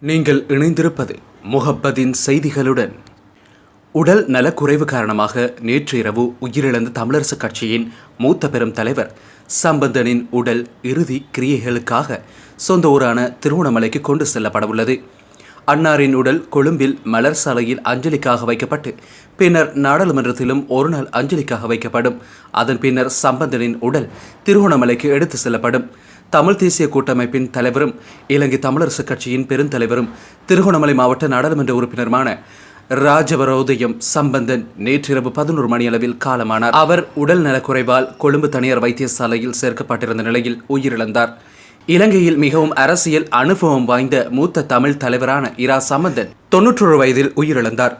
நீங்கள் இணைந்திருப்பது முகப்பதின் செய்திகளுடன். உடல் நலக்குறைவு காரணமாக நேற்று இரவு உயிரிழந்த தமிழரசு கட்சியின் மூத்த பெரும் தலைவர் சம்பந்தனின் உடல் இறுதி கிரியைகளுக்காக சொந்த ஊரான திருவண்ணாமலைக்கு கொண்டு செல்லப்படவுள்ளது அன்னாரின் உடல் கொழும்பில் மலர் சாலையில் அஞ்சலிக்காக வைக்கப்பட்டு பின்னர் நாடாளுமன்றத்திலும் ஒருநாள் அஞ்சலிக்காக வைக்கப்படும். அதன் பின்னர் சம்பந்தனின் உடல் திருவண்ணாமலைக்கு எடுத்து செல்லப்படும். தமிழ் தேசிய கூட்டமைப்பின் தலைவரும் இலங்கை தமிழரசு கட்சியின் பெருந்தலைவரும் திருகோணமலை மாவட்ட நாடாளுமன்ற உறுப்பினருமான ராஜவரோதயம் சம்பந்தன் நேற்றிரவு பதினோரு மணியளவில் காலமானார். அவர் உடல் நலக்குறைவால் கொழும்பு தனியார் வைத்தியசாலையில் சேர்க்கப்பட்டிருந்த நிலையில் உயிரிழந்தார். இலங்கையில் மிகவும் அரசியல் அனுபவம் வாய்ந்த மூத்த தமிழ் தலைவரான இரா சம்பந்தன் தொன்னூற்றொரு வயதில் உயிரிழந்தார்.